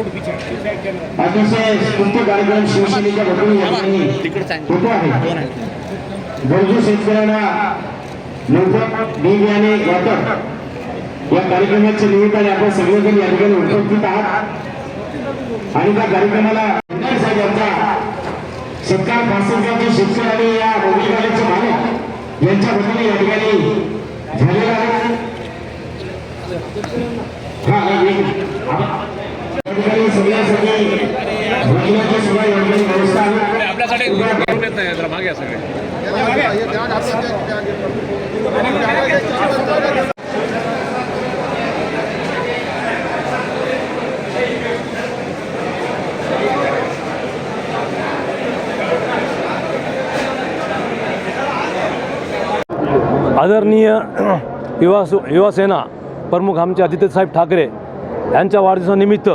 अतिशय स्तुत्य कार्यक्रम शिवसेनेच्या वतीने होतो आहे? गरजू शेतकऱ्यांना मोफत बी बियाणे वाटप या कार्यक्रमाच्या निमित्ताने आपण सगळेजण या ठिकाणी उपस्थित आहात. आणि त्या कार्यक्रमाला आमदार साहेब यांचा सत्कार भाषणचे शेतकरी आणि या मोबाईलवाल्याचे मालक यांच्या वतीने या ठिकाणी झालेला आहे. हा एक- सुद्धा व्यवस्था आपल्यासाठी येत नाही जरा मागे सगळे. आदरणीय युवा युवासेना प्रमुख आमचे आदित्यसाहेब ठाकरे यांच्या वाढदिवसानिमित्त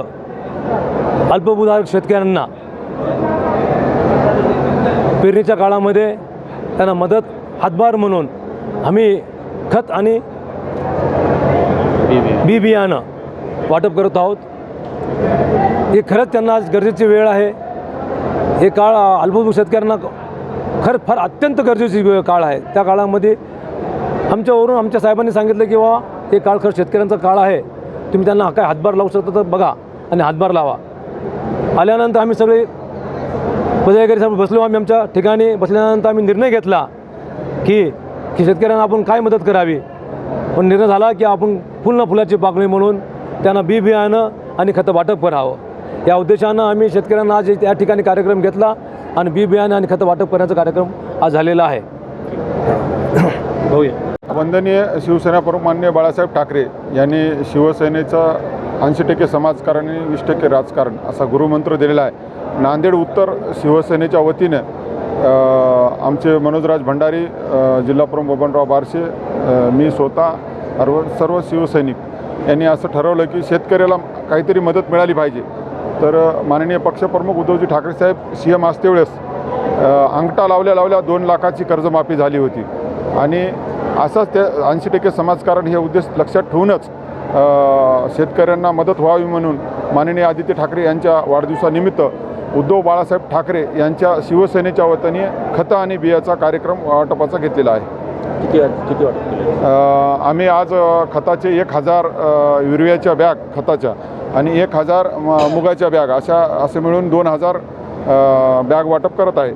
अल्पभूधारक शेतकऱ्यांना पेरणीच्या काळामध्ये त्यांना मदत हातभार म्हणून आम्ही खत आणि बी बियाणं वाटप करत आहोत. हे खरंच त्यांना आज गरजेची वेळ आहे. हे काळ अल्पभूत शेतकऱ्यांना खरं फार अत्यंत गरजेची वेळ काळ आहे. त्या काळामध्ये आमच्यावरून आमच्या साहेबांनी सांगितलं की बाबा हे काळ खरं शेतकऱ्यांचा काळ आहे. तुम्ही त्यांना काय हातभार लावू शकता तर बघा आणि हातभार लावा. आल्यानंतर आम्ही सगळे पदाधिकारी साहेब बसलो आम्ही आमच्या ठिकाणी बसल्यानंतर आम्ही निर्णय घेतला की की शेतकऱ्यांना आपण काय मदत करावी? पण निर्णय झाला की आपण फुल ना फुलाची पाकळी म्हणून त्यांना बी बियाणं आणि खतं वाटप करावं. या उद्देशानं आम्ही शेतकऱ्यांना आज या ठिकाणी कार्यक्रम घेतला आणि बी बियाणं आणि खतं वाटप करण्याचा कार्यक्रम आज झालेला आहे. भाऊया वंदनीय शिवसेना प्रमुख मान्य बाळासाहेब ठाकरे यांनी शिवसेनेचा ऐंशी टक्के समाजकारण आणि वीस टक्के राजकारण असा गुरुमंत्र दिलेला आहे. नांदेड उत्तर शिवसेनेच्या वतीनं आमचे मनोजराज भंडारी जिल्हाप्रमुख बबनराव बारशे मी स्वतः अर्व सर्व शिवसैनिक यांनी असं ठरवलं की शेतकऱ्याला काहीतरी मदत मिळाली पाहिजे. तर माननीय पक्षप्रमुख उद्धवजी ठाकरे साहेब सी एम असतेवेळेस अंगठा लावल्या लावल्या दोन लाखाची कर्जमाफी झाली होती. आणि असाच त्या ऐंशी टक्के समाजकारण हे उद्देश लक्षात ठेवूनच शेतकऱ्यांना मदत व्हावी म्हणून माननीय आदित्य ठाकरे यांच्या वाढदिवसानिमित्त उद्धव बाळासाहेब ठाकरे यांच्या शिवसेनेच्या वतीने खतं आणि बियाचा कार्यक्रम वाटपाचा घेतलेला आहे. किती किती वाटप आम्ही आज खताचे एक हजार युरियाच्या बॅग खताच्या आणि एक हजार मुगाच्या बॅग अशा असे मिळून दोन हजार बॅग वाटप करत आहे.